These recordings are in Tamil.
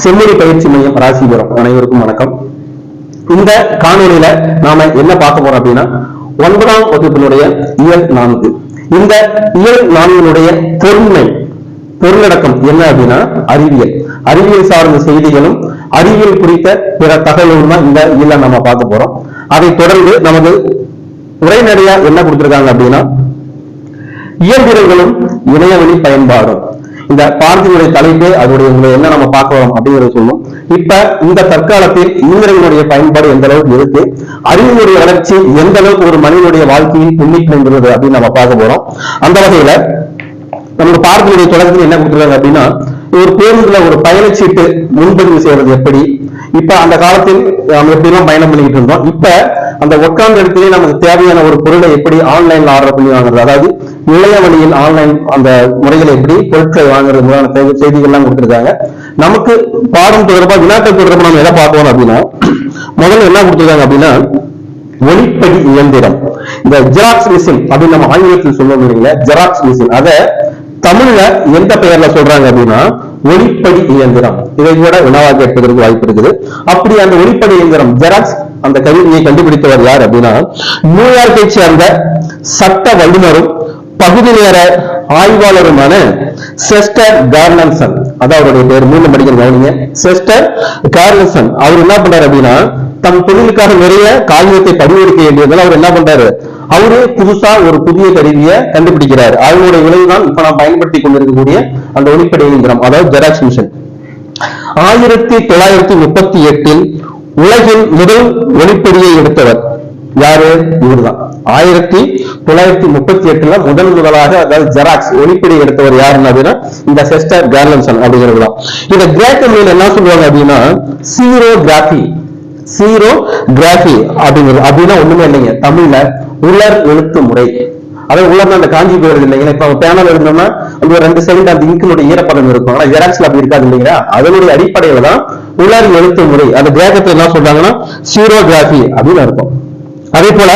செம்மொழி பயிற்சி மையம் ராசிபுரம் அனைவருக்கும் வணக்கம். இந்த காணொலியில நாம என்ன பார்க்க போறோம் அப்படின்னா ஒன்பதாம் வகுப்பினுடைய இயல் நான்கு. இந்த இயல் நான்கினுடைய பொருண்மை பொருளடக்கம் என்ன அப்படின்னா அறிவியல். அறிவியல் சார்ந்த செய்திகளும் அறிவியல் குறித்த பிற தகவலும் தான் இந்த இயல நம்ம பார்க்க போறோம். அதை தொடர்ந்து நமது உரைநடையா என்ன கொடுத்திருக்காங்க அப்படின்னா இயந்திரங்களும் இணையவழி பயன்பாடும். இந்த பாடத்தினுடைய தலைப்பு அதோடைய உங்களை என்ன நம்ம பார்க்கலாம் அப்படிங்கிறத சொல்லும். இப்ப இந்த தற்காலத்தில் இயந்திரங்களுடைய பயன்பாடு எந்த அளவுக்கு இருக்கு? அறிவினுடைய வளர்ச்சி எந்த அளவுக்கு ஒரு மனிதனுடைய வாழ்க்கையில் பின்னிக்கின்றது அப்படின்னு நம்ம பார்க்க போறோம். அந்த வகையில நம்ம பாடத்தினுடைய தொடக்கத்தில் என்ன கொடுத்துருக்காங்க அப்படின்னா ஒரு பேருந்துல ஒரு பயணச்சீட்டு முன்பதிவு செய்யறது எப்படி? இப்ப அந்த காலத்தில் நம்ம எப்படிலாம் பயணம் பண்ணிக்கிட்டு இருந்தோம்? இப்ப அந்த உட்கார்ந்த இடத்துலயே நமக்கு தேவையான ஒரு பொருளை எப்படி ஆன்லைன்ல ஆர்டர் பண்ணி வாங்குறது? அதாவது இளைய வழியில் ஆன்லைன் அந்த முறைகளை எப்படி பொருட்களை வாங்குறது முதலான செய்திகள்லாம் கொடுத்துருக்காங்க. நமக்கு பாடம் தொடர்பா வினாக்கள் தொடர்பாக நம்ம எதை பார்க்கணும் அப்படின்னா முதல்ல என்ன கொடுத்துருக்காங்க அப்படின்னா ஒளிப்படி இயந்திரம். இந்த ஜெராக்ஸ் மிஷின் அப்படின்னு நம்ம ஆங்கிலத்தில் சொல்லுவோம் இல்லைங்களா? ஜெராக்ஸ் மிஷின் அதை தமிழ்ல எந்த பெயர்ல சொல்றாங்க அப்படின்னா ஒளிப்படி இயந்திரம். இதை கூட வினாவாக கேட்பதற்கு வாய்ப்பு இருக்குது. அப்படி அந்த ஒளிப்படி இயந்திரம் ஜெராக்ஸ் அந்த கருவியை கண்டுபிடித்தவர் யார் அப்படின்னா நியூயார்க்கை சேர்ந்த சட்ட வல்லுநரும் பகுதி நேர ஆய்வாளருமான செஸ்டர் கார்னன்சன். அதான் அவருடைய பேர். மூணு மடிக்கிற கவனிங்க. செஸ்டர் கார்னன்சன். அவர் என்ன பண்றாரு அப்படின்னா தம் தொழிலுக்காக நிறைய காகிதத்தை பதிவெடுக்க வேண்டியதால் அவர் என்ன பண்றாரு? அவரு புதுசா ஒரு புதிய கருவியை கண்டுபிடிக்கிறார். அவருடைய விளைவுதான் இப்ப நாம் பயன்படுத்தி கொண்டிருக்கக்கூடிய அந்த ஒளிப்படை இயந்திரம் அதாவது ஜெராக்ஸ் மிஷின் ஆயிரத்தி தொள்ளாயிரத்தி முப்பத்தி எட்டில் உலகின் முதல் ஒளிப்படியை எடுத்தவர். யாரு? இவர்தான். ஆயிரத்தி தொள்ளாயிரத்தி முப்பத்தி எட்டுல முதல் முதலாக அதாவது ஜெராக்ஸ் ஒளிப்படி எடுத்தவர் யாருன்னு அப்படின்னா இந்த செஸ்டர் கேர்லன்சன் அப்படிங்கிறது தான் இந்த கிரேக்க மொழியில என்ன சொல்லுவாங்க அப்படின்னா சீரோ கிராஃபி சீரோ கிராஃபி அப்படிங்கிறது. அப்படின்னா ஒண்ணுமே இல்லைங்க. தமிழ்ல உலர் எழுத்து முறை. அதாவது உள்ள அந்த காஞ்சி போயிருது இல்லைங்களா இப்ப பேனல் எழுதணும்னா அந்த ரெண்டு செகண்ட் அந்த இங்கினுடைய ஈரப்பதம் இருக்கும். ஆனா ஜெராக்ஸ்ல அப்படி இருக்காது இல்லைங்களா? அதனுடைய அடிப்படையில தான் உலர் எழுத்து முறை. அந்த கிரேக்கத்துல என்ன சொல்றாங்கன்னா சீரோகிராஃபி அப்படின்னு அர்த்தம். அதே போல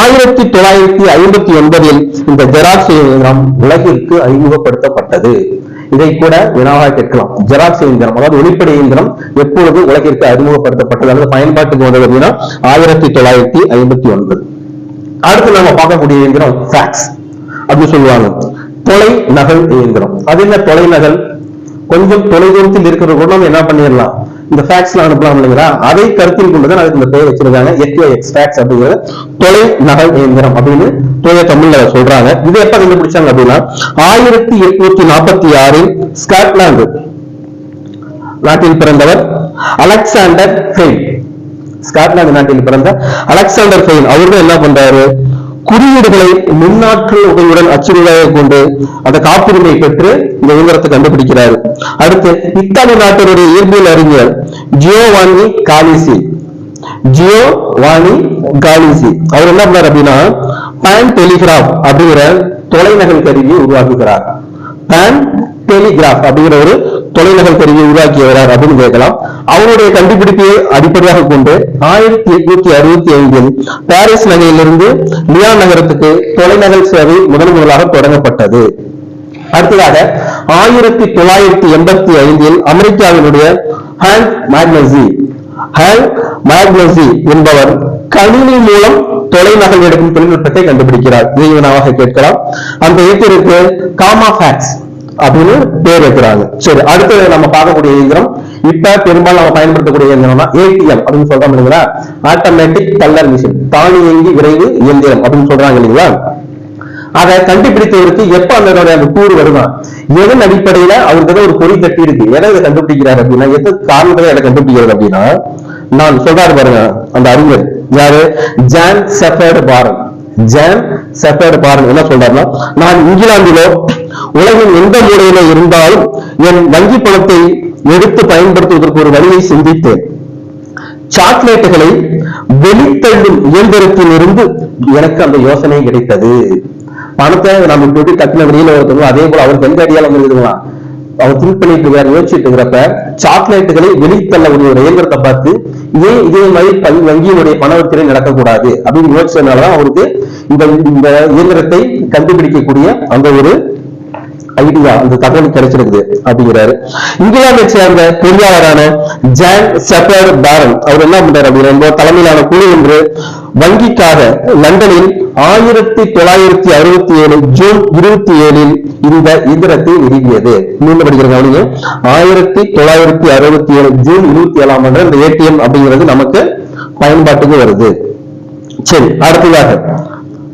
ஆயிரத்தி தொள்ளாயிரத்தி ஐம்பத்தி ஒன்பதில் இந்த ஜெராக்ஸ் இயந்திரம் உலகிற்கு அறிமுகப்படுத்தப்பட்டது. இதை கூட வினாவாக கேட்கலாம். ஜெராக்ஸ் இயந்திரம் அதாவது ஒளிப்படை இயந்திரம் எப்பொழுது உலகிற்கு அறிமுகப்படுத்தப்பட்டது அல்லது பயன்பாட்டுக்கு வந்தது அப்படின்னா ஆயிரத்தி தொள்ளாயிரத்தி ஐம்பத்தி ஒன்பது. அடுத்து நம்ம பார்க்கக்கூடிய இயந்திரம் ஃபேக்ஸ் அப்படின்னு சொல்லுவாங்க. தொலை நகல் இயந்திரம். அது என்ன? தொலை நகல். கொஞ்சம் தொலைதூரத்தில் இருக்கிறது கூட நம்ம என்ன பண்ணிடலாம்? இந்த ஃபேக்ஸ்ல அனுப்பலாம் இல்லைங்களா? அதை கருத்தில் கொண்டுதான் அதுக்கு இந்த பெயர் வச்சிருக்காங்க. எக்ஸ் ஃபேக்ஸ் அப்படிங்கிறது தொலை நகல் இயந்திரம் அப்படின்னு தூய தமிழ்ல சொல்றாங்க. இது எப்ப கண்டுபிடிச்சாங்க அப்படின்னா ஆயிரத்தி எட்நூத்தி நாற்பத்தி ஆறில் ஸ்காட்லாந்து நாட்டில் பிறந்தவர் அலெக்சாண்டர் ஃபெயின். ஸ்காட்லாந்து நாட்டில் பிறந்த அலெக்சாண்டர் ஃபெயின். அவர்கள் என்ன பண்றாரு? குறியீடுகளை மின்னாற்றல் உதவியுடன் அச்சுறுதாக கொண்டு அந்த காப்புரிமை பெற்று இந்த இயந்திரத்தை கண்டுபிடிக்கிறார். அடுத்து இத்தாலி நாட்டினுடைய இயற்பியல் அறிஞர் ஜியோவானி காலிசி. ஜியோ வாணி காலிசி. அவர் என்ன பண்ணார் அப்படின்னா பேன் டெலிகிராஃப் அப்படிங்கிற தொலைநகல் கருவியை உருவாக்குகிறார். பேன் டெலிகிராஃப் அப்படிங்கிற ஒரு தொலைநகல் கருவியை உருவாக்கியவரார் அப்படின்னு கேட்கலாம். அவருடைய கண்டுபிடிப்பை அடிப்படையாக கொண்டு ஆயிரத்தி எட்நூத்தி அறுபத்தி ஐந்தில் பாரிஸ் நகரிலிருந்து லியான் நகரத்துக்கு தொலைநகல் சேவை முதன் முதலாக தொடங்கப்பட்டது. அடுத்ததாக ஆயிரத்தி தொள்ளாயிரத்தி எண்பத்தி ஐந்தில் அமெரிக்காவினுடைய ஹேண்ட் மேக்னசி ஹேண்ட் மேக்னசி என்பவர் கணினி மூலம் தொலைநகல் எடுக்கும் தொழில்நுட்பத்தை கண்டுபிடிக்கிறார். இதை கேட்கலாம். அந்த இயந்திரத்திற்கு காமா ஃபேக்ஸ் அப்படின்னு பேர் வைக்கிறாங்க. சரி அடுத்தது நம்ம பார்க்கக்கூடிய இயந்திரம். இப்ப பெரும்பாலும் நம்ம பயன்படுத்தக்கூடிய இயந்திரம்னா ஏடிஎம் அப்படின்னு சொல்றோம் இல்லைங்களா? ஆட்டோமேட்டிக் கல்லர் மிஷின் தானியங்கி விரைவு இயந்திரம் அப்படின்னு சொல்றாங்க இல்லைங்களா? அதை கண்டுபிடித்தவருக்கு எப்ப அதனுடைய அந்த கூறு வருமா? எதன் அடிப்படையில அவருக்கு ஒரு பொறி கட்டி இருக்கு? எதை இதை கண்டுபிடிக்கிறாரு அப்படின்னா எது காரணத்தை அதை கண்டுபிடிக்கிறது அப்படின்னா நான் சொல்றாரு பாருங்க அந்த அறிஞர். யாரு? John Shepherd Barron John Shepherd பாரன் என்ன சொல்றாருன்னா நான் இங்கிலாந்திலோ உலகின் எந்த மூலையில இருந்தாலும் என் வங்கி பணத்தை எடுத்து பயன்படுத்துவதற்கு ஒரு வழியை சிந்தித்தேன். சாக்லேட்டுகளை வெளித்தள்ளும் இயந்திரத்தில் இருந்து எனக்கு அந்த யோசனை கிடைத்தது. பணத்தை நம்ம இப்படி கட்டின வெளியில ஒருத்தவங்க அதே போல அவருக்கு எந்த அடியால் வந்துருக்கலாம் அவர் திங்க் பண்ணிட்டு இருக்காரு யோசிச்சுட்டு இருக்கிறப்ப சாக்லேட்டுகளை வெளித்தள்ளக்கூடிய ஒரு இயந்திரத்தை பார்த்து இதே இதே மாதிரி பல் வங்கியினுடைய பணவர்த்தனை நடக்கக்கூடாது அப்படின்னு யோசிச்சதுனாலதான் அவருக்கு இந்த இந்த இயந்திரத்தை கண்டுபிடிக்கக்கூடிய அந்த ஒரு ஐடியா அந்த தகவல் கிடைச்சிருக்குது அப்படிங்கிறாரு. இங்கிலாந்தை சேர்ந்த பொறியாளரான ஜான் செப்பர் பேரன். அவர் என்ன பண்றாரு அப்படின்னா தலைமையிலான குழு ஒன்று வங்கிக்காக லண்டனில் ஆயிரத்தி தொள்ளாயிரத்தி அறுபத்தி ஏழு ஜூன் இருபத்தி ஏழில் இந்த இயந்திரத்தை நிறுவியது மீண்டும் படிக்கிற கவனிங்க. ஆயிரத்தி தொள்ளாயிரத்தி அறுபத்தி ஏழு ஜூன் இருபத்தி ஏழாம் ஆண்டு இந்த ஏடிஎம் அப்படிங்கிறது நமக்கு பயன்பாட்டுக்கு வருது. சரி அடுத்ததாக.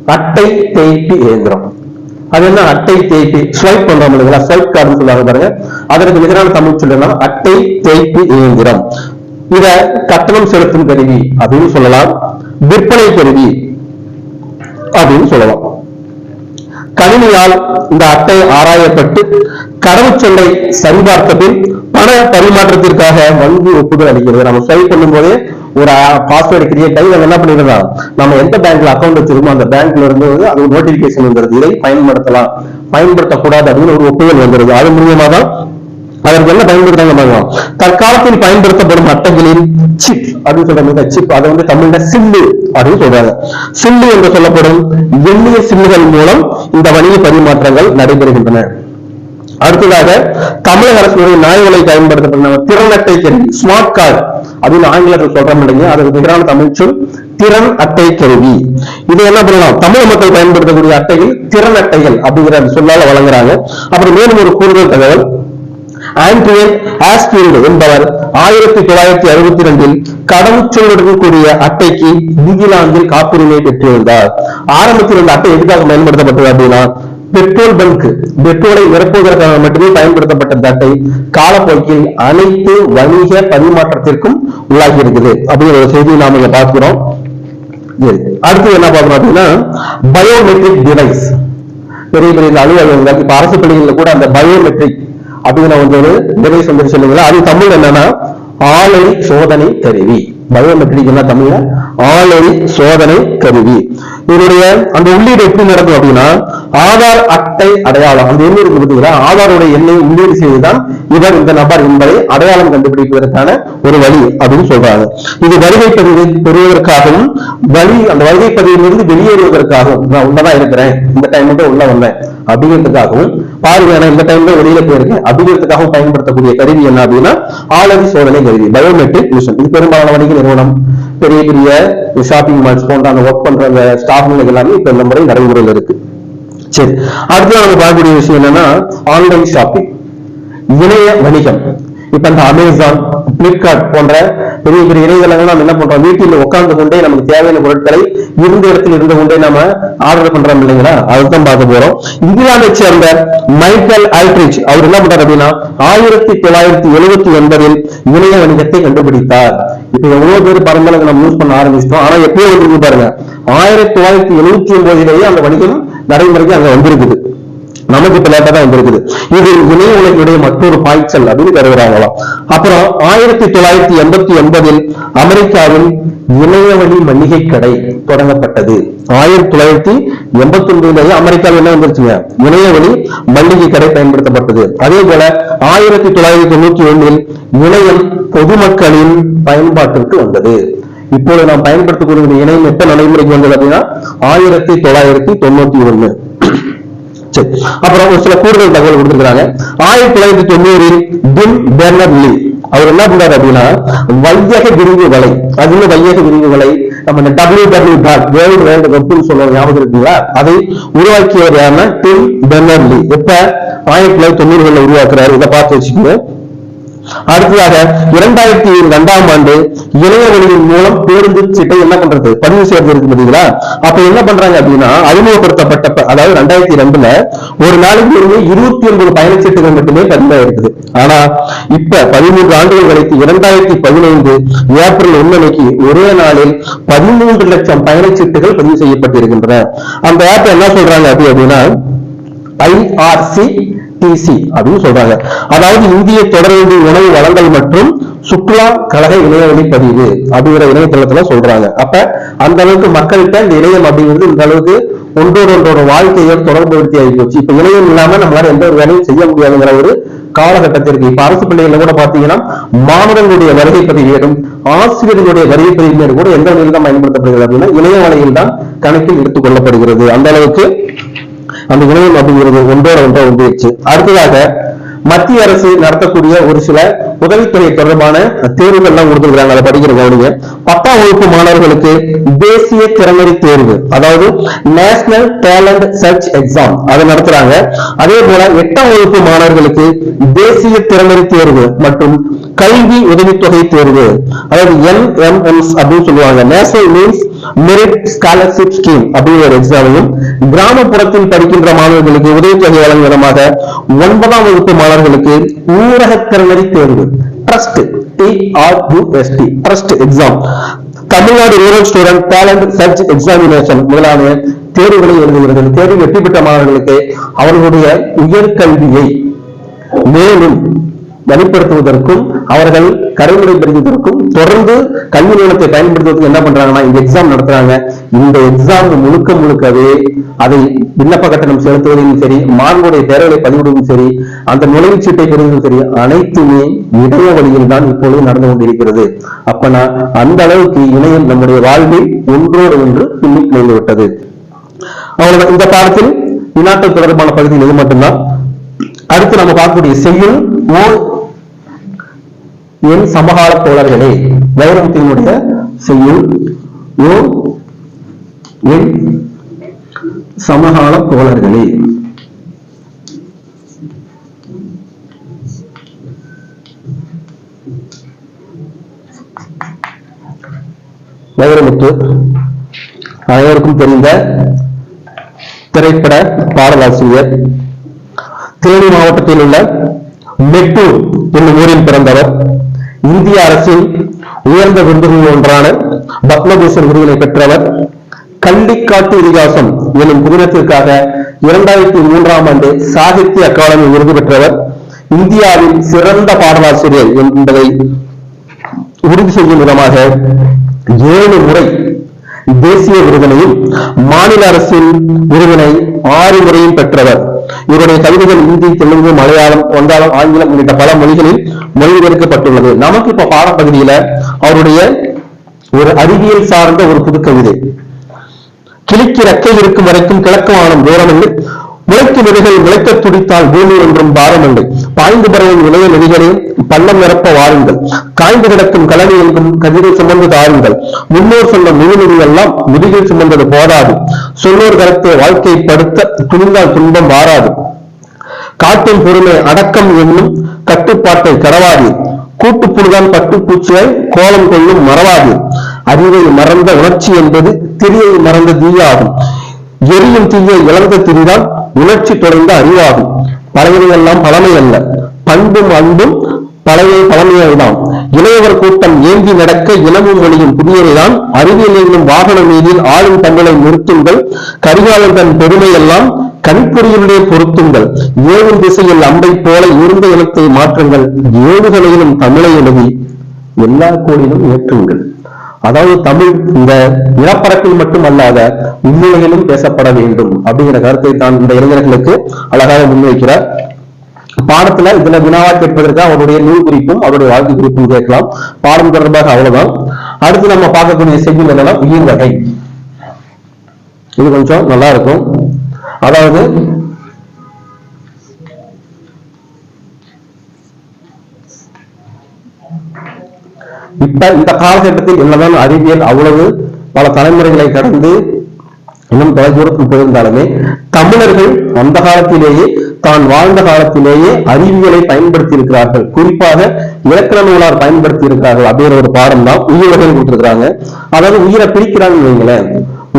அட்டை தேய்ப்பு இயந்திரம். அது என்ன? அட்டை தேய்ப்பு ஸ்வைப் பண்றோம் இல்லைங்களா? ஸ்வைப் கார்டுன்னு சொல்லுவாங்க பாருங்க. அதற்கு நிகரான தமிழ் சொல்லலாம் அட்டை தேய்ப்பு இயந்திரம். இத கட்டணம் செலுத்தும் கருவி அப்படின்னு சொல்லலாம். விற்பனை கருவி அப்படின்னு சொல்லலாம். கணினியால் இந்த அட்டை ஆராயப்பட்டு கடவுச்சொல்லை சரிபார்த்த பின் பண பரிமாற்றத்திற்காக வங்கி ஒப்புதல் அளிக்கிறது. நம்ம ஸ்வைப் பண்ணும் போதே ஒரு பாஸ்வேர்டு கிரியேட் ஆகி என்ன பண்ணிடலாம் நம்ம எந்த பேங்க்ல அக்கௌண்ட் வச்சிருக்கோம் அந்த பேங்க்ல இருந்து வந்து அது ஒரு நோட்டிபிகேஷன் வந்துருது. இதை பயன்படுத்தலாம். பயன்படுத்தக்கூடாது அப்படின்னு ஒரு ஒப்புதல் வந்துருது. அது மூலியமா தான் அதற்கு என்ன பயன்படுத்துறாங்க பாருங்க. தற்காலத்தில் பயன்படுத்தப்படும் அட்டைகளில் சிப் அப்படின்னு சொல்றாங்க சிப் அதை வந்து தமிழ்ல சில்லு அப்படின்னு சொல்றாங்க. சில்லு என்று சொல்லப்படும் எண்ணிய சில்லுகள் மூலம் இந்த வணிக பரிமாற்றங்கள் நடைபெறுகின்றன. அடுத்ததாக தமிழக அரசுடைய நாய்களை பயன்படுத்தப்பட்ட திறன் அட்டை கருவி ஸ்மார்ட் கார்டு அப்படின்னு ஆங்கிலத்தில் சொல்றோம் இல்லைங்க. அதற்கு நிகரான தமிழ் சொல் திறன் அட்டை கருவி. இதை என்ன பண்ணலாம்? தமிழ் மக்கள் பயன்படுத்தக்கூடிய அட்டைகள் திறன் அட்டைகள் அப்படிங்கிற சொல்லால வழங்குறாங்க. அப்புறம் மேலும் ஒரு கூடுதல் தகவல். ஆண்ட்ரியன் ஆஸ்பீல்டு என்பவர் ஆயிரத்தி தொள்ளாயிரத்தி அறுபத்தி ரெண்டில் கடவுச்சொல்லுடன் கூடிய அட்டைக்கு இங்கிலாந்தில் காப்புரிமை பெற்றிருந்தார். ஆரம்பத்தில் இந்த அட்டை எதுக்காக பயன்படுத்தப்பட்டது அப்படின்னா பெட்ரோல் பங்க் பெட்ரோலை நிரப்புவதற்காக மட்டுமே பயன்படுத்தப்பட்ட தட்டை காலப்போக்கில் அனைத்து வணிக பரிமாற்றத்திற்கும் உள்ளாகி இருக்குது அப்படிங்கிற ஒரு செய்தியை நாம இங்க பார்க்கிறோம். அடுத்து என்ன பார்க்கணும் அப்படின்னா பயோமெட்ரிக் டிவைஸ் பெரிய பெரிய அலுவலகங்கள் இப்ப அரசு பள்ளிகள்ல கூட அந்த பயோமெட்ரிக் அப்படிங்கிற வந்து ஒரு டிவைஸ் வந்து சொல்லுங்களா அது தமிழ் என்னன்னா ஆலை சோதனை கருவி. பயோமெட்ரிக் என்ன தமிழ்ல ஆலை சோதனை கருவி. இதனுடைய அந்த உள்ளீடு எப்படி நடக்கும் அப்படின்னா ஆதார் அட்டை அடையாளம். அந்த எண்ணு இருக்கு பார்த்தீங்களா? ஆதாருடைய எண்ணை உள்ளீடு செய்துதான் இவர் இந்த நபர் என்பதை அடையாளம் கண்டுபிடிப்பதற்கான ஒரு வழி அப்படின்னு சொல்றாங்க. இது வருகை பதிவு பெறுவதற்காகவும் வழி அந்த வருகை பதிவிலிருந்து வெளியேறுவதற்காகவும் நான் உள்ளதான் இருக்கிறேன். இந்த டைம் மட்டும் உள்ள வந்தேன். அப்படிங்கிறதுக்காகவும் பாருங்க நான் இந்த டைம்ல வெளியில போயிருக்கேன். அப்படிங்கிறதுக்காகவும் பயன்படுத்தக்கூடிய கருவி என்ன அப்படின்னா ஆளறி சோதனை கருவி பயோமெட்ரிக் மிஷன் இது பெரும்பாலான வணிக நிறுவனம். பெரிய பெரிய ஷாப்பிங் மால்ஸ் போன்ற அந்த ஒர்க் பண்ற அந்த ஸ்டாஃப்கள் எல்லாமே இப்ப இந்த முறை நடைமுறையில் இருக்கு. சரி அடுத்து நம்ம பார்க்கக்கூடிய விஷயம் என்னன்னா ஆன்லைன் ஷாப்பிங் இணைய வணிகம். இப்ப இந்த அமேசான் பிளிப்கார்ட் போன்ற பெரிய பெரிய இணையதளங்கள் நம்ம என்ன பண்றோம்? வீட்டில் உட்கார்ந்து கொண்டே நமக்கு தேவையான பொருட்களை இருந்த இடத்தில் இருந்து கொண்டே நம்ம ஆர்டர் பண்றோம் இல்லைங்களா? அதுதான் பார்க்க போறோம். இங்கிலாந்தை சேர்ந்த மைக்கேல் ஆல்ட்ரிச் அவர் என்ன பண்றாரு அப்படின்னா ஆயிரத்தி தொள்ளாயிரத்தி எழுபத்தி ஒன்பதில் இணைய வணிகத்தை கண்டுபிடித்தார். இப்ப எவ்வளவு பேர் பரம்பரைக்கு நம்ம யூஸ் பண்ண ஆரம்பிச்சிட்டோம். ஆனா எப்பயோ பாருங்க. ஆயிரத்தி தொள்ளாயிரத்தி எழுபத்தி ஒன்பதிலேயே அந்த வணிகம் நடைமுறைக்கு அங்க வந்திருக்குது. நமக்கு இப்ப லேட்டா தான் வந்திருக்குது. இது இணைய உலகினுடைய மற்றொரு பாய்ச்சல் அப்படின்னு கருதுறாங்களாம். அப்புறம் ஆயிரத்தி தொள்ளாயிரத்தி எண்பத்தி ஒன்பதில் அமெரிக்காவில் இணையவழி மளிகை கடை தொடங்கப்பட்டது. ஆயிரத்தி தொள்ளாயிரத்தி எண்பத்தி ஒன்பதுலேயே அமெரிக்காவில் என்ன வந்துருச்சுங்க? இணையவழி மளிகை கடை பயன்படுத்தப்பட்டது. அதே போல ஆயிரத்தி தொள்ளாயிரத்தி தொண்ணூத்தி ஒன்றில் இணையம் பொதுமக்களின் பயன்பாட்டிற்கு வந்தது. இப்போது நாம் பயன்படுத்தக்கூடிய இணையம் எப்ப நடைமுறைக்கு வந்தது அப்படின்னா ஆயிரத்தி தொள்ளாயிரத்தி தொண்ணூத்தி ஒண்ணு. சரி. அப்புறம் ஒரு சில கூடுதல் தகவல் கொடுத்திருக்கிறாங்க. ஆயிரத்தி தொள்ளாயிரத்தி தொண்ணூறில் டிம் பெர்னர் லீ. அவர் என்ன பண்றாரு அப்படின்னா வையக விரிவு வலை அதுல வையக விரிவு வலை நம்ம இந்த W W dot world world வெப்னு சொல்லுவாங்க ஞாபகம் இருக்குங்களா? அதை உருவாக்கியவர் யாருன்னா டிம் பெர்னர் லீ. எப்ப? ஆயிரத்தி தொள்ளாயிரத்தி தொண்ணூறுகளில் உருவாக்குறாரு. இதை பார்த்து வச்சுக்கோங்க. அடுத்ததாக இரண்டாயிரத்தி இரண்டாம் ஆண்டு இணைய மூலம் பேருந்து சீட்டை என்ன பண்றது? பதிவு செய்யறது இருக்கு பாத்தீங்களா அப்ப என்ன பண்றாங்க அப்படின்னா அறிமுகப்படுத்தப்பட்ட அதாவது ரெண்டாயிரத்தி ரெண்டுல ஒரு நாளைக்கு இருந்து இருபத்தி ஒன்பது பயணச்சீட்டுகள் மட்டுமே பதிவாயிருக்குது. ஆனா இப்ப பதிமூன்று ஆண்டுகள் கழித்து இரண்டாயிரத்தி பதினைந்து ஏப்ரல் ஒண்ணு அன்னைக்கு ஒரே நாளில் பதிமூன்று லட்சம் பயணச்சீட்டுகள் பதிவு செய்யப்பட்டிருக்கின்றன. அந்த ஆப் என்ன சொல்றாங்க அப்படி அப்படின்னா ஐஆர்சி டிசி அப்படின்னு சொல்றாங்க. அதாவது இந்திய தொடர்ந்து உணவு வளங்கள் மற்றும் சுற்றுலா கழக இணையவழி பதிவு அப்படிங்கிற இணையதளத்துல சொல்றாங்க. அப்ப அந்த அளவுக்கு மக்கள்கிட்ட இந்த இணையம் அப்படிங்கிறது இந்த அளவுக்கு ஒன்றோடு ஒன்றோட வாழ்க்கையை தொடர்புபடுத்தி ஆகி போச்சு இப்ப இணையம் இல்லாம நம்மளால எந்த ஒரு வேலையும் செய்ய முடியாதுங்கிற ஒரு காலகட்டத்திற்கு இப்ப அரசு பள்ளிகள்ல கூட பாத்தீங்கன்னா மாணவர்களுடைய வருகை பதிவேடும் ஆசிரியர்களுடைய வருகை பதிவேடு கூட எந்த வழியில் தான் பயன்படுத்தப்படுகிறது அப்படின்னா இணைய வழியில் தான் கணக்கில் எடுத்துக் கொள்ளப்படுகிறது. அந்த அளவுக்கு அந்த இணையம் அப்படிங்கிறது ஒன்றோட ஒன்றா ஒன்றிடுச்சு அடுத்ததாக மத்திய அரசு நடத்தக்கூடிய ஒரு சில உதவித்தொகை தொடர்பான தேர்வுகள் எல்லாம் கொடுத்துருக்காங்க அதை படிக்கிற கவனிங்க. பத்தாம் வகுப்பு மாணவர்களுக்கு தேசிய திறமறி தேர்வு அதாவது நேஷனல் டேலண்ட் சர்ச் எக்ஸாம் அதை நடத்துறாங்க. அதே போல எட்டாம் வகுப்பு மாணவர்களுக்கு தேசிய திறமறி தேர்வு மற்றும் கல்வி உதவித்தொகை தேர்வு அதாவது என்எம்எம்ஸ் அப்படின்னு சொல்லுவாங்க. National means merit scholarship scheme அப்படிங்கிற ஒரு எக்ஸாமையும் கிராமப்புறத்தில் படிக்கின்ற மாணவர்களுக்கு உதவித்தொகை வழங்கும் விதமாக ஒன்பதாம் வகுப்பு அவர்களுக்கு ஊரக திறனறி தேர்வு trust T R U S T trust exam Tamil Nadu rural student talent search examination முதலான தேர்வுகளை எழுதுகிறது தேர்வு வெற்றி பெற்ற மாணவர்களுக்கு அவர்களுடைய உயர்கல்வியை மேலும் வெளிப்படுத்துவதற்கும் அவர்கள் கரைமுறைப்படுத்துவதற்கும் தொடர்ந்து கல்வி நிலத்தை பயன்படுத்துவதற்கு என்ன பண்றாங்கன்னா இந்த எக்ஸாம் நடத்துறாங்க. இந்த எக்ஸாம் முழுக்க முழுக்கவே அதை விண்ணப்ப கட்டணம் செலுத்துவதும் சரி மாணவருடைய தேர்வுகளை பதிவிடுவதும் சரி அந்த நுழைவுச் சீட்டை பெறுவதும் சரி அனைத்துமே இணைய வழியில் தான் இப்பொழுது நடந்து கொண்டிருக்கிறது. அப்பனா அந்த அளவுக்கு இணையம் நம்முடைய வாழ்வில் ஒன்றோடு ஒன்று பின்னி பிணைந்து விட்டது அவ்வளவுதான். இந்த பாடத்தில் வினாக்கள் தொடர்பான பகுதியில் இது மட்டும்தான். அடுத்து நம்ம பார்க்கக்கூடிய செய்யுள் ஓர் என் சமகால தோழர்களே வைரமுத்தினுடைய செய்யுள் ஓ என் சமகால தோழர்களே. வைரமுத்து அனைவருக்கும் தெரிந்த திரைப்பட பாடலாசிரியர் தேனி மாவட்டத்தில் உள்ள மெட்டூர் என்னும் ஊரில் பிறந்தவர் இந்திய அரசின் உயர்ந்த விருதுகளில் ஒன்றான பத்மபூஷன் விருதினை பெற்றவர் கள்ளிக்காட்டு இதிகாசம் எனும் புதினத்திற்காக இரண்டாயிரத்தி மூன்றாம் ஆண்டு சாகித்ய அகாடமி விருது பெற்றவர் இந்தியாவின் சிறந்த பாடலாசிரியர் என்பதை உறுதி செய்யும் விதமாக ஏழு முறை தேசிய விருதினையும் மாநில அரசின் விருதினை ஆறு முறையும் பெற்றவர். இவருடைய கவிதைகள் இந்தி தெலுங்கு மலையாளம் வங்காளம் ஆங்கிலம் உள்ளிட்ட பல மொழிகளில் மொழிபெயர்க்கப்பட்டுள்ளது. நமக்கு இப்ப பாடப்பகுதியில அவருடைய ஒரு அறிவியல் சார்ந்த ஒரு புது கவிதை கிளிக்கு இருக்கும் வரைக்கும் கிழக்கு வானம் தூரமில்லை. முளைக்கு நெறிகள் விளைக்க துடித்தால் பூமி ஒன்றும் பாரமில்லை. பாய்ந்து பறவும் இளைய நெறிகளையும் பள்ளம் நிரப்ப வாருங்கள். காய்ந்து கிடக்கும் கலனி என்றும் கதிரை சுமந்து தாருங்கள். முன்னோர் சொன்ன முழுநெறி எல்லாம் முதுகில் சுமந்தது போதாது. சொன்னோர் கருத்தை வாழ்க்கை படுத்த துணிந்தால் துன்பம் வாராது. காட்டின் பொறுமை அடக்கம் என்னும் கட்டுப்பாட்டை கடவாது கூட்டுப்புழுதான் பட்டுப்பூச்சியை கோலம் கொள்ளும் மறவாது அறிவை மறந்த உணர்ச்சி என்பது திரியை மறந்த தீயாகும். எரியும் தீயை இழந்த திரிதான் உணர்ச்சி தொடர்ந்த அறிவாகும். பழையவையெல்லாம் பழமை அல்ல. பண்பும் அன்பும் பழைய பழமையால்தான் இளையவர் கூட்டம் ஏந்தி நடக்க இனமும் மொழியும் புதியவைதான் அறிவியல் என்னும் வாகன மீதில் ஆளும் தங்களை நிறுத்துங்கள். கரிகாலன் தன் பெருமையெல்லாம் கண்புரியுடைய பொருத்துங்கள். ஏழும் திசையில் அம்பை போல இருந்த இனத்தை மாற்றுங்கள். ஏழுகளையிலும் தமிழை எழுதி எல்லா கோடிலும் ஏற்றுங்கள். அதாவது தமிழ் இந்த நிலப்பரப்பில் மட்டும் அல்லாத உண்மையிலும் பேசப்பட வேண்டும் அப்படிங்கிற கருத்தை தான் இந்த இளைஞர்களுக்கு அழகாக முன்வைக்கிறார். பாடத்துல இதுல வினாவா கேட்பதற்கு அவருடைய நூல் குறிப்பும் அவருடைய வாழ்க்கை குறிப்பும் கேட்கலாம். பாடம் தொடர்பாக அவ்வளவுதான். அடுத்து நம்ம பார்க்கக்கூடிய செய்தி என்னன்னா உயிர் வகை. இது கொஞ்சம் நல்லா இருக்கும். அதாவது இப்ப இந்த காலகட்டத்தில் என்னதான் அறிவியல் அவ்வளவு பல தலைமுறைகளை கடந்து இன்னும் தொலைதூரத்தில் போயிருந்தாலுமே தமிழர்கள் அந்த காலத்திலேயே தான் வாழ்ந்த காலத்திலேயே அறிவியலை பயன்படுத்தி இருக்கிறார்கள் குறிப்பாக இலக்கண நூலார் பயன்படுத்தி இருக்கிறார்கள் அப்படிங்கிற ஒரு பாடம் தான் உயிர் கொடுத்துருக்காங்க அதாவது உயிரை பிரிக்கிறாங்கன்னு வைங்களேன்.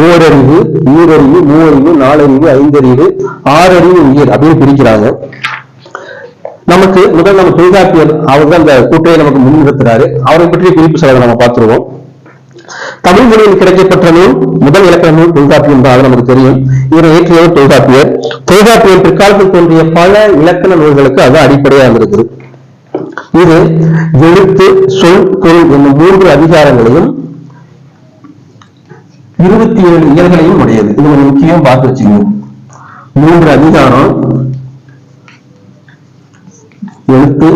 ஓரறிவு ஈரறிவு மூவறிவு நாலறிவு ஐந்தறிவு ஆறறிவு உயிர் அப்படின்னு பிரிக்கிறாங்க. நமக்கு முதல் நம்ம தொல்காப்பியர் அவர் தான் அந்த கூட்டையை நமக்கு முன்னிறுத்துறாரு. அவரை பற்றிய குறிப்பு செலவை நம்ம பார்த்துருவோம். தமிழ் மொழியில் கிடைக்கப்பட்ட நூல் முதல் இலக்கண நூல் தொல்காப்பியம் தான் அது நமக்கு தெரியும். இவரை இயற்றியவர் தொல்காப்பியர். தொல்காப்பியம் பிற்காலத்தில் தோன்றிய பல இலக்கண நூல்களுக்கு அது அடிப்படையாக இருக்குது இது எழுத்து சொல் பொருள் என்னும் மூன்று அதிகாரங்களையும் இருபத்தி ஏழு இயல்களையும் உடையது. இது ஒரு முக்கியம் பார்த்து வச்சுக்கணும். மூன்று அதிகாரம் எழுத்து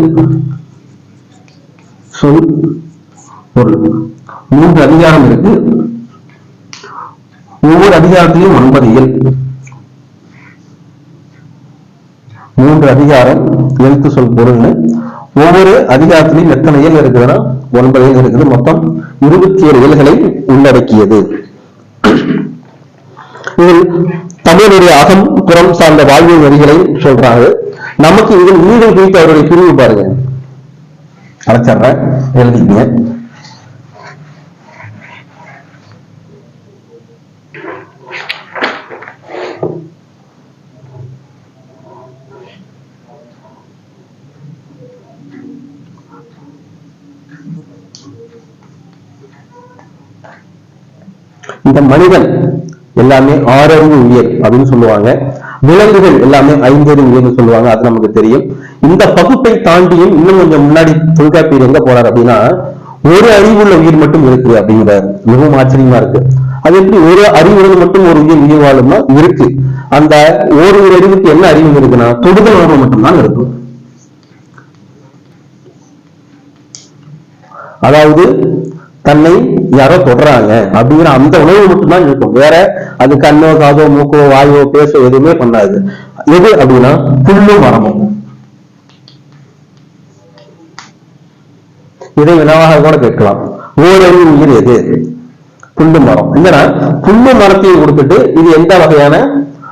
சொல் பொருள். மூன்று அதிகாரம் இருக்கு. ஒவ்வொரு அதிகாரத்திலையும் ஒன்பது இயல். மூன்று அதிகாரம் எழுத்து சொல் பொருள்னு. ஒவ்வொரு அதிகாரத்திலையும் எத்தனை இயல் இருக்குதுன்னா ஒன்பது இயல் இருக்குது. மொத்தம் இருபத்தி ஏழு இயல்களை உள்ளடக்கியது. இதில் தமிழுடைய அகம் புறம் சார்ந்த வாழ்வியல் வரிகளை சொல்றாங்க. நமக்கு இதில் ஈடு குறித்து அவருடைய பிரிவு பாருங்க. அழைச்சிடுறேன் எழுதிங்க இந்த மனிதன் எல்லாமே ஆறறிவு உயிர் அப்படின்னு சொல்லுவாங்க. விலங்குகள் எல்லாமே ஐந்தறிவு உயிர்னு சொல்லுவாங்க அது நமக்கு தெரியும். இந்த பகுப்பை தாண்டியும் இன்னும் கொஞ்சம் முன்னாடி தொல்காப்பியர் எங்க போறாரு அப்படின்னா ஒரு அறிவுள்ள உயிர் மட்டும் இருக்கு அப்படிங்கிறாரு மிகவும் ஆச்சரியமா இருக்கு. அது எப்படி ஒரு அறிவுடன் மட்டும் ஒரு உயிர் உயிர் வாழும்னா இருக்கு. அந்த ஒரு ஒரு அறிவுக்கு என்ன அறிவு இருக்குன்னா தொடுதல் உணர்வு மட்டும்தான் இருக்கும். அதாவது தன்னை யாரோ தொடறாங்க அப்படிங்கிற அந்த உணர்வு மட்டும்தான் இருக்கும். வேற அது கண்ணோ காதோ மூக்கோ வாயோ பேசோ எதுவுமே பண்ணாது. எது அப்படின்னா புல்லும் மரமும் இதை வினவாக கூட கேட்கலாம். ஓரறிவு உயிர் எது? புல்லு மரம். என்னன்னா புல்லு மரத்தையும் கொடுத்துட்டு இது எந்த வகையான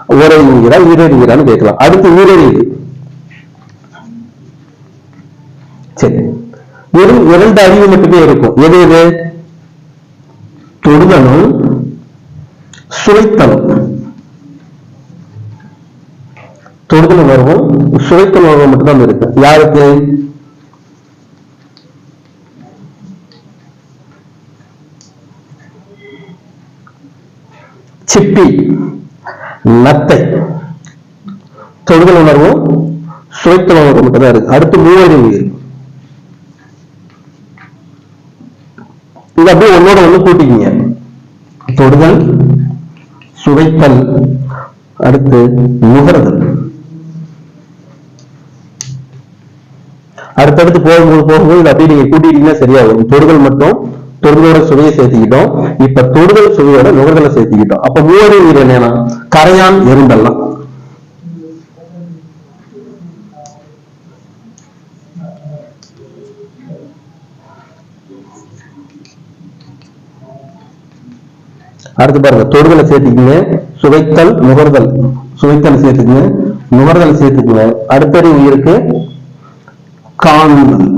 ஓரறிவு உயிரா ஈரறிவு கேட்கலாம். அடுத்து ஈரறிவு சரி. வெறும் இரண்டு அறிவு மட்டுமே இருக்கும். எது எது? தொடுதலும் சுவைத்தலும் தொடுதல் உணர்வும் சுவைத்தல் உணர்வும் மட்டும்தான் இருக்கு. யாருக்கு? சிப்பி. நத்தை. தொடுதல் உணர்வும் சுவைத்தல் உணர்வும் மட்டும்தான் இருக்கு. அடுத்து மூவரின் உயிர். இது அப்படியே ஒன்னோட ஒண்ணு கூட்டிக்கிங்க. தொடுதல் சுவைத்தல் அடுத்து நுகர்தல். அடுத்தடுத்து போகும்போது போகும்போது இது அப்படியே நீங்க கூட்டிட்டீங்கன்னா சரியா வரும் தொடுதல் மட்டும் தொடுதலோட சுவையை சேர்த்துக்கிட்டோம். இப்ப தொடுதல் சுவையோட நுகர்தலை சேர்த்துக்கிட்டோம். அப்ப மூவரும் என்னன்னா கரையான் எறும்பெல்லாம். அடுத்து பாருங்க தொடுதலை சேர்த்துக்குங்க சுவைத்தல் நுகர்தல். சுவைத்தல் சேர்த்துக்குங்க நுகர்தல் சேர்த்துக்குங்க. அடுத்தடி உயிருக்கு காணுதல்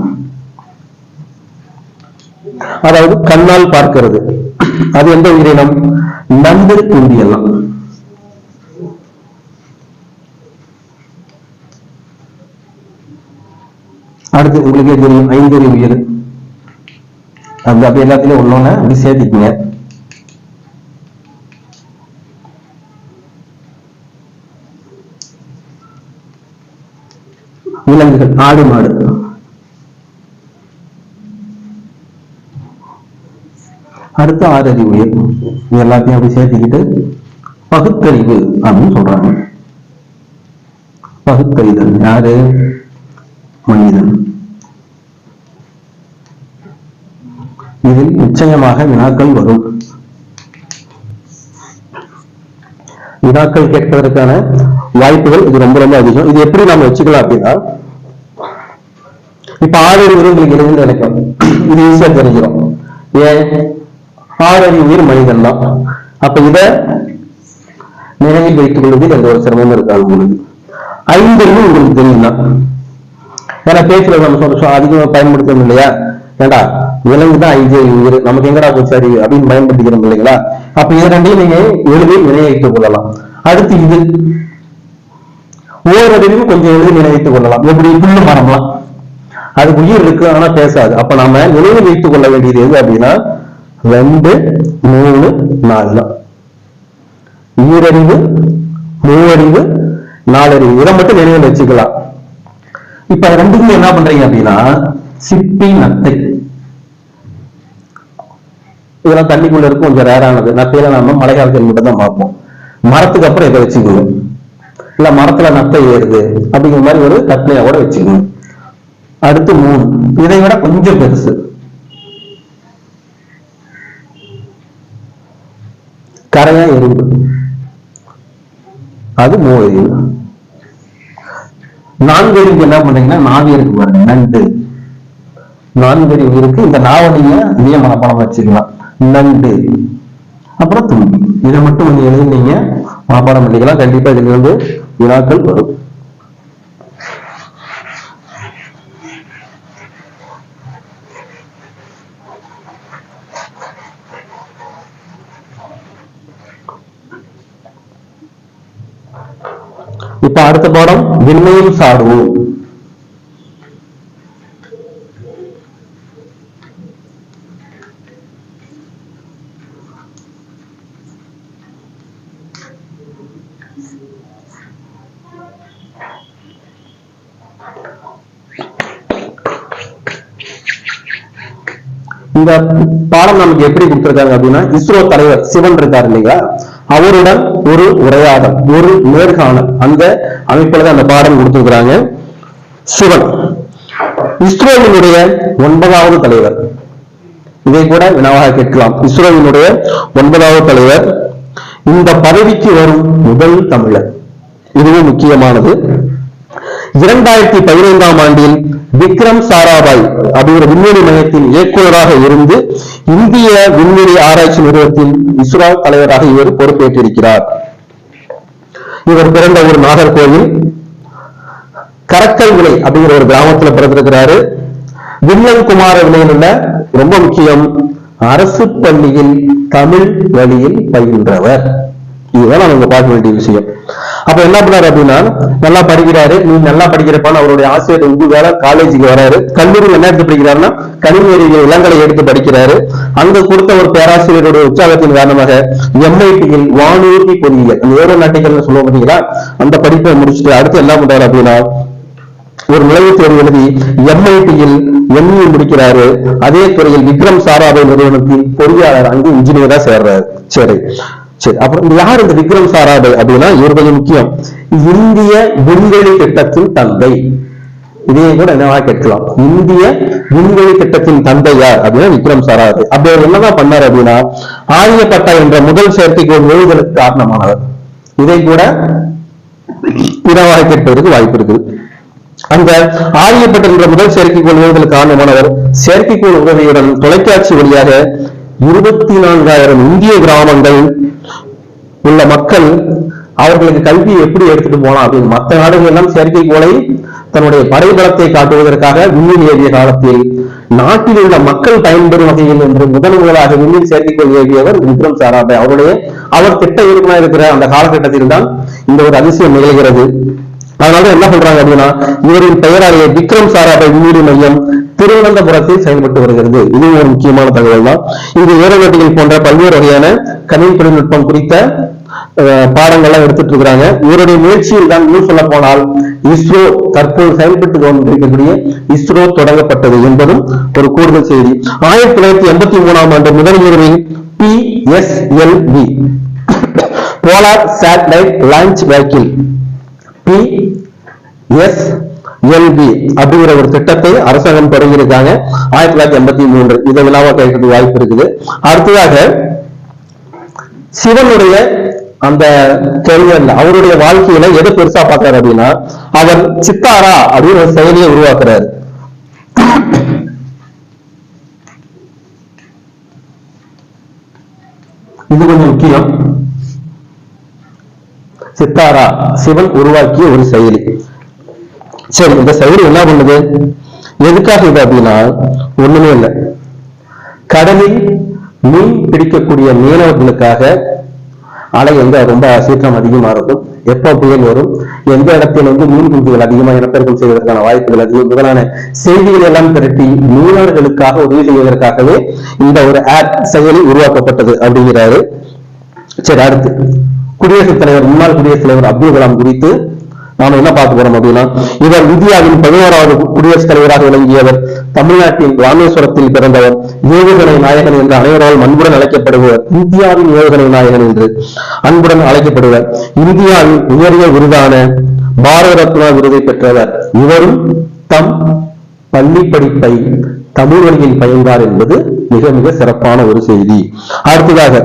அதாவது கண்ணால் பார்க்கிறது. அது எந்த உயிரினம்? நண்டு குண்டி அடுத்து உங்களுக்கே தெரியும் ஐந்தறி உயிர். அந்த அப்படி எல்லாத்துலயும் உள்ளோன்னு அப்படி சேர்த்துக்குங்க. விலங்குகள் ஆடு மாடு. அடுத்து ஆறறிவு உயிர் இது எல்லாத்தையும் அப்படி சேர்த்துக்கிட்டு பகுத்தறிவு அப்படின்னு சொல்றாங்க. பகுத்தறிதல். யாரு? மனிதன். இதில் நிச்சயமாக வினாக்கள் வரும். வினாக்கள் கேட்பதற்கான வாய்ப்புகள் இது ரொம்ப ரொம்ப அதிகம். இது எப்படி நாம வச்சுக்கலாம் அப்படின்னா இப்ப ஆறு உயிர் உங்களுக்கு எழுதுன்னு நினைக்கும் இது ஈஸியா தெரிஞ்சிடும் ஏன்? ஆறறிவு உயிர் மனிதன் தான். அப்ப இத நினைவில் வைத்துக் கொள்வதில் எந்த ஒரு சிரமமும் இருக்காது உங்களுக்கு ஐந்தறிவு உங்களுக்கு தெரியும் தான் ஏன்னா பேச்சுல நம்ம சொல்றோம் அதிகமா பயன்படுத்தணும் இல்லையா? ஏண்டா? விலங்கு தான் ஐந்து உயிர் நமக்கு எங்கடா போச்சு அப்படின்னு பயன்படுத்திக்கிறோம் இல்லைங்களா? அப்ப இது ரெண்டையும் நீங்க எளிதில் நினைவைத்துக் கொள்ளலாம். அடுத்து இது. ஓரறிவு கொஞ்சம் எளிதில் நினைவைத்துக் கொள்ளலாம். எப்படி? புல்லு மரம்லாம். அது உயிர் இருக்கு ஆனா பேசாது. அப்ப நாம நினைவு வைத்துக் கொள்ள வேண்டியது எது அப்படின்னா ரெண்டு மூணு நாலு தான். ஈரறிவு மூவறிவு நாலறிவு. இதை மட்டும் நினைவில் வச்சுக்கலாம். இப்ப ரெண்டுக்குமே என்ன பண்றீங்க அப்படின்னா சிப்பி நத்தை. இதெல்லாம் தண்ணிக்குள்ள இருக்கும் கொஞ்சம் ரேரானது நத்தையில நம்ம மழை காலத்தில் மட்டும் தான் பார்ப்போம். மரத்துக்கு அப்புறம் இதை வச்சுக்கணும். இல்ல மரத்துல நத்தை ஏறுது அப்படிங்கிற மாதிரி ஒரு கற்பனையா கூட வச்சுக்கணும். அடுத்து மூணு இதை விட கொஞ்சம் பெருசு. கரையா எறும்பு. அது மூவறிவு நான்கறிவுக்கு என்ன பண்றீங்கன்னா நாவியருக்கு பாருங்க நண்டு. நான்கறிவு இருக்கு. இந்த நாவை நீங்க இதே மனப்பாடம் வச்சுக்கலாம். நண்டு. அப்புறம் தும்பி. இதை மட்டும் நீங்க எழுதி நீங்க மனப்பாடம் பண்ணிக்கலாம். கண்டிப்பா இதுல இருந்து வினாக்கள் வரும். இப்ப அடுத்த பாடம் விண்மையில் சாடுவோம் இந்த பாடம் நமக்கு எப்படி கொடுத்திருக்காங்க அப்படின்னா இஸ்ரோ தலைவர் சிவன் இருக்கார் இல்லையா? அவருடன் ஒரு உரையாடல் ஒரு நேர்காணல். அந்த அமைப்புல தான் அந்த பாடம் கொடுத்திருக்கிறாங்க சிவன். இஸ்ரோவினுடைய ஒன்பதாவது தலைவர். இதை கூட வினாவாக கேட்கலாம். இஸ்ரோவினுடைய ஒன்பதாவது தலைவர். இந்த பதவிக்கு வரும் முதல் தமிழர். இதுவும் முக்கியமானது. இரண்டாயிரத்தி பதினைந்தாம் ஆண்டில் விக்ரம் சாராபாய் அப்படிங்கிற விண்வெளி மையத்தின் இயக்குநராக இருந்து இந்திய விண்வெளி ஆராய்ச்சி நிறுவனத்தின் இஸ்ரோ தலைவராக இவர் பொறுப்பேற்றிருக்கிறார். இவர் பிறந்த ஒரு நாகர்கோவில். கரக்கல் விலை அப்படிங்கிற ஒரு கிராமத்துல பிறந்திருக்கிறாரு. வில்லன் குமார விலையில் ரொம்ப முக்கியம் அரசு பள்ளியில் தமிழ் வழியில் பயின்றவர். இதுதான் நம்ம பார்க்க வேண்டிய விஷயம். அப்ப என்ன பண்ணாரு அப்படின்னா நல்லா படிக்கிறாரு நீ நல்லா படிக்கிறப்பான்னு அவருடைய ஆசிரியர் உங்க காலேஜுக்கு வராரு. கல்லூரியில் என்ன எடுத்து படிக்கிறாருன்னா கணினி அறிவியல் இளங்கலை எடுத்து படிக்கிறாரு. அங்க கொடுத்த ஒரு பேராசிரியருடைய உற்சாகத்தின் காரணமாக எம்ஐடியில் வானூர்தி பொறியியல் அந்த ஏரோநாட்டிக்கல் சொல்லுவோம் பாத்தீங்களா? அந்த படிப்பை முடிச்சுட்டு அடுத்து என்ன பண்றாரு அப்படின்னா ஒரு நுழைவுத் தேர்வு எழுதி எம்ஐடியில் எம்இ முடிக்கிறாரு. அதே துறையில் விக்ரம் சாராபாய் நிறுவனத்தில் பொறியாளர் அங்கு இன்ஜினியரா சேர்றாரு. சரி. சரி அப்புறம் யார் இந்த விக்ரம் சாராபாய் அப்படின்னா இவர் கொஞ்சம் முக்கியம் இந்திய விண்வெளி திட்டத்தின் தந்தை. இதையே கூட என்னவா கேட்கலாம்? இந்திய விண்வெளி திட்டத்தின் தந்தை யார் அப்படின்னா விக்ரம் சாராபாய் அப்படி அவர் என்னதான் பண்ணாரு அப்படின்னா ஆரியப்பட்டா என்ற முதல் செயற்கைக்கோள் எழுதலுக்கு காரணமானவர். இதை கூட வினாவாக கேட்பதற்கு வாய்ப்பு இருக்குது. அந்த ஆரியப்பட்ட என்ற முதல் செயற்கைக்கோள் ஏவுதலுக்கு காரணமானவர் செயற்கைக்கோள் உதவியுடன் தொலைக்காட்சி வழியாக இருபத்தி நான்காயிரம் இந்திய கிராமங்கள் உள்ள மக்கள் அவர்களுக்கு கல்வியை எப்படி எடுத்துட்டு போலாம் அப்படின்னு மற்ற நாடுகள் எல்லாம் செயற்கைக்கோளை தன்னுடைய படைபலத்தை காட்டுவதற்காக விண்ணில் ஏவிய காலத்தில் நாட்டில் உள்ள மக்கள் பயன்பெறும் வகையில் என்று முதன் முதலாக விண்ணில் செயற்கைக்கோள் ஏவியவர் விக்ரம் சாராபாய். அவருடைய அவர் திட்ட இயக்குனர் இருக்கிற அந்த காலகட்டத்தில் தான் இந்த ஒரு அதிசயம் நிகழ்கிறது. அதனால என்ன சொல்றாங்க அப்படின்னா இவரின் பெயராலேயே விக்ரம் சாராபாய் விண்வெளி மையம் திருவனந்தபுரத்தில் செயல்பட்டு வருகிறது. இது ஒரு முக்கியமான தகவல் தான் இங்கு ஏரோநாட்டிகள் போன்ற பல்வேறு வகையான கணினி தொழில்நுட்பம் குறித்த அஹ், பாடங்கள்லாம் எடுத்துட்டு இருக்கிறாங்க இவருடைய முயற்சியில் தான் இன்னும் சொல்ல போனால் இஸ்ரோ தற்போது செயல்பட்டு கொண்டிருக்கக்கூடிய இஸ்ரோ தொடங்கப்பட்டது என்பதும் ஒரு கூடுதல் செய்தி. ஆயிரத்தி தொள்ளாயிரத்தி எண்பத்தி மூணாம் ஆண்டு முதல் முதலில் P S L V polar satellite launch vehicle P S L V அப்படிங்கிற ஒரு திட்டத்தை அரசாங்கம் தொடங்கியிருக்காங்க. ஆயிரத்தி தொள்ளாயிரத்தி எண்பத்தி மூன்று. இதை விழாவா கேட்கறதுக்கு வாய்ப்பு இருக்குது. அடுத்ததாக சிவனுடைய அந்த கெரியர்ல அவருடைய வாழ்க்கையில எது பெருசா பார்க்கறாரு அப்படின்னா அவர் சித்தாரா அப்படின்னு ஒரு செயலியை உருவாக்குறாரு. இது கொஞ்சம் முக்கியம். சித்தாரா சிவன் உருவாக்கிய ஒரு செயலி. சரி இந்த செயலி என்ன பண்ணுது? எதுக்காக இது அப்படின்னா ஒண்ணுமே இல்லை. கடலில் மீன் பிடிக்கக்கூடிய மீனவர்களுக்காக அலை எங்க ரொம்ப சீக்கிரம் அதிகமா இருக்கும். எப்போ புயல் வரும்? எந்த இடத்தில் வந்து மீன் குஞ்சுகள் அதிகமாக இனப்பெருக்கம் செய்வதற்கான வாய்ப்புகள் அதிகம்? முதலான செய்திகள் எல்லாம் திரட்டி மீனவர்களுக்காக உதவி செய்வதற்காகவே இந்த ஒரு ஆப் செயலி உருவாக்கப்பட்டது அப்படிங்கிறாரு. சரி அடுத்து. குடியரசுத் தலைவர் முன்னாள் குடியரசுத் தலைவர் அப்துல் கலாம் குறித்து நாம என்ன பார்க்க போறோம் அப்படின்னா இவர் இந்தியாவின் பதினோராவது குடியரசுத் தலைவராக விளங்கியவர் தமிழ்நாட்டின் ராமேஸ்வரத்தில் பிறந்தவர் ஏவுகணை நாயகன் என்று அனைவரால் அன்புடன் அழைக்கப்படுவர் இந்தியாவின் ஏவுகணை நாயகன் என்று அன்புடன் அழைக்கப்படுவர். இந்தியாவின் உயரிய விருதான பாரத ரத்னா விருதை பெற்றவர் இவரும் தம் பள்ளி படிப்பை தமிழ் வழியில் பயின்றார் என்பது மிக மிக சிறப்பான ஒரு செய்தி. அடுத்ததாக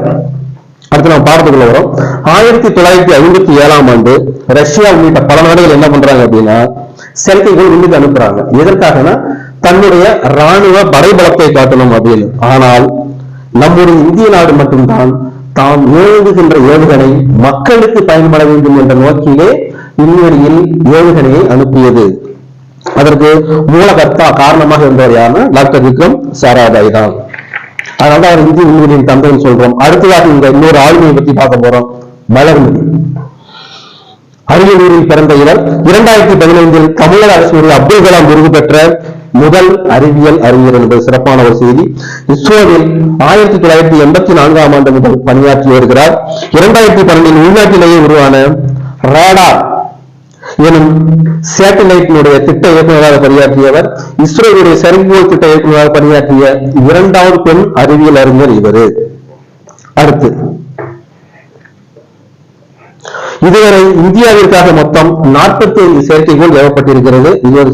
அடுத்து நம்ம பாடத்துக்குள்ள வரோம். ஆயிரத்தி தொள்ளாயிரத்தி ஐம்பத்தி ஏழாம் ஆண்டு ரஷ்யா உள்ளிட்ட பல நாடுகள் என்ன பண்றாங்க அப்படின்னா செயற்கைகள் விண்ணுக்கு அனுப்புறாங்க. எதற்காகனா தன்னுடைய ராணுவ படைபலத்தை காட்டணும் அப்படின்னு. ஆனால் நம்முடைய இந்திய நாடு மட்டும்தான் தாம் ஏவுகின்ற ஏவுகணை மக்களுக்கு பயன்பட வேண்டும் என்ற நோக்கிலே விண்வெளியில் ஏவுகணையை அனுப்பியது. அதற்கு மூலகர்த்தா காரணமாக இருந்தவர் யாருன்னா டாக்டர் விக்ரம் சாராபாய் தான். அதனால அவர் இந்திய விண்வெளியின் தந்தைன்னு சொல்றோம். அடுத்ததாக இந்த இன்னொரு ஆளுமையை பத்தி பார்க்க போறோம். வளர்மதி அரியலூரில் பிறந்த இவர் இரண்டாயிரத்தி பதினைந்தில் தமிழக அரசுடைய அப்துல் கலாம் விருது பெற்ற முதல் அறிவியல் அறிஞர் என்பது சிறப்பான ஒரு செய்தி. இஸ்ரோவில் ஆயிரத்தி தொள்ளாயிரத்தி எண்பத்தி நான்காம் ஆண்டு முதல் பணியாற்றி வருகிறார். இரண்டாயிரத்தி பன்னெண்டில் உள்நாட்டிலேயே உருவான ராடார் எனும் சேட்டலைட்டினுடைய திட்ட இயக்குநராக பணியாற்றியவர் இஸ்ரோவுடைய செயற்கைக்கோள் திட்ட இயக்குநராக பணியாற்றிய இரண்டாவது பெண் அறிவியல் அறிஞர் இவர். அடுத்து இதுவரை இந்தியாவிற்காக மொத்தம் நாற்பத்தி ஐந்து செயற்கைக்கோள் ஏவப்பட்டிருக்கிறது. இது ஒரு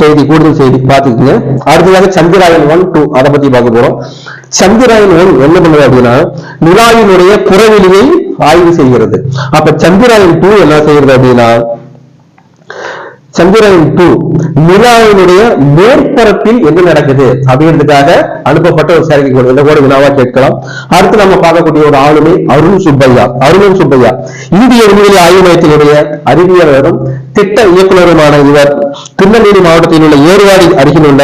செய்தி கூடுதல் செய்தி பார்த்துக்கோங்க. அடுத்ததாக சந்திராயன் ஒன் டூ அதை பத்தி பார்க்க போறோம். சந்திராயன் ஒன் என்ன பண்ணுது அப்படின்னா நிலாவினுடைய புறவெளியை ஆய்வு செய்கிறது. அப்ப சந்திராயன் டூ என்ன செய்யறது அப்படின்னா சந்திரன் டூ நிலாவினுடைய மேற்பரப்பில் என்ன நடக்குது? அப்படின்றதுக்காக அனுப்பப்பட்ட ஒரு செயற்கை கோள் இந்த கூட வினாவா கேட்கலாம். அடுத்து நம்ம பார்க்கக்கூடிய ஒரு ஆளுமை அருண் சுப்பையா. அருண் சுப்பையா. இந்திய விண்வெளி ஆய்வு மையத்தினுடைய அறிவியலரும் திட்ட இயக்குநருமான இவர் திருநெல்வேலி மாவட்டத்தில் உள்ள ஏர்வாடி அருகில் உள்ள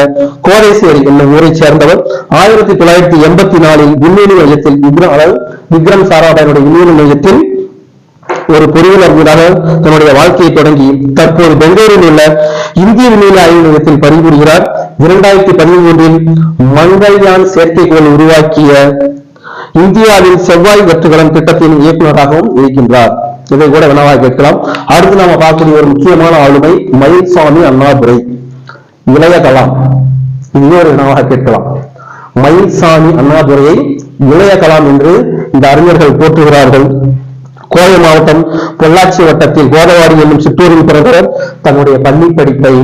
கோடைசேரி என்னும் ஊரை சேர்ந்தவர். ஆயிரத்தி தொள்ளாயிரத்தி எண்பத்தி நாலில் விண்வெளி மையத்தில் விக்ரம் அதாவது விக்ரம் சாராபாயனுடைய விண்வெளி மையத்தில் ஒரு பொறியியல் அறிஞராக தன்னுடைய வாழ்க்கையை தொடங்கி தற்போது பெங்களூரில் உள்ள இந்திய விண்வெளி ஆய்வு நிலையத்தில் பணிபுரிகிறார். இரண்டாயிரத்தி பதிமூன்றில் மங்கள்யான் செயற்கைக்கோள் உருவாக்கிய இந்தியாவின் செவ்வாய் வெற்றுகளம் திட்டத்தின் இயக்குநராகவும் இருக்கின்றார். இதை கூட வினவாக கேட்கலாம். அடுத்து நாம பார்க்கக்கூடிய ஒரு முக்கியமான ஆளுமை மயில்சாமி அண்ணாதுரை. இளைய கலாம். இன்னொரு வினவாக கேட்கலாம். மயில்சாமி அண்ணாதுரையை இளைய கலாம் என்று இந்த அறிஞர்கள் போற்றுகிறார்கள். கோவை மாவட்டம் பொள்ளாச்சி வட்டத்தில் கோதவாடி என்னும் சிற்றூரில் பிறந்தவர் தன்னுடைய பள்ளி படிப்பை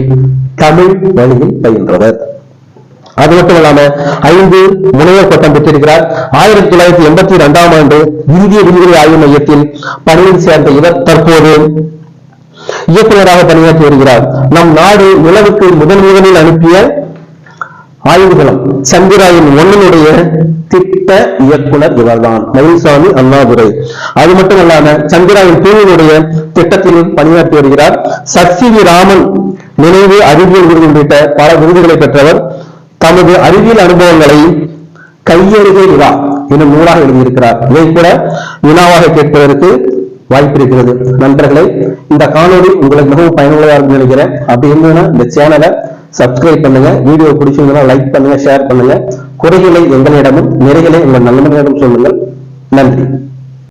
தமிழ் வழியில் பயின்றவர். அது மட்டும் இல்லாம ஐந்து முனைவர் பட்டம் பெற்றிருக்கிறார். ஆயிரத்தி தொள்ளாயிரத்தி எண்பத்தி இரண்டாம் ஆண்டு இந்திய விண்வெளி ஆய்வு மையத்தில் பணியில் சேர்ந்த இவர் தற்போது இயக்குநராக பணியாற்றி வருகிறார். நம் நாடு நிலவுக்கு முதன் முதலில் அனுப்பிய ஆய்வுகளம் சந்திராயன் ஒன்னுடைய திட்ட இயக்குனர் இவர்தான். மயில்சாமி அண்ணாதுரை. அது மட்டும் இல்லாம சந்திராயன் டூவினுடைய திட்டத்திலும் பணியாற்றி வருகிறார். சக்சிவி ராமன் நினைவு அறிவியல் விருது உள்ளிட்ட பல விருதுகளை பெற்றவர். தமது அறிவியல் அனுபவங்களை கையெழுகை விழா எனும் நூலாக எழுதியிருக்கிறார். இதை கூட வினாவாக கேட்பதற்கு வாய்ப்பு இருக்கிறது. நண்பர்களே இந்த காணொளி உங்களுக்கு மிகவும் பயனுள்ளதாக நினைக்கிறேன். அப்படி இருந்ததுன்னா இந்த சேனலை சப்ஸ்கிரைப் பண்ணுங்க. வீடியோ பிடிச்சிருந்தா லைக் பண்ணுங்க ஷேர் பண்ணுங்க. குறைகளை எங்களிடமும் நிறைகளை உங்கள் நண்பர்களிடம் சொல்லுங்கள். நன்றி.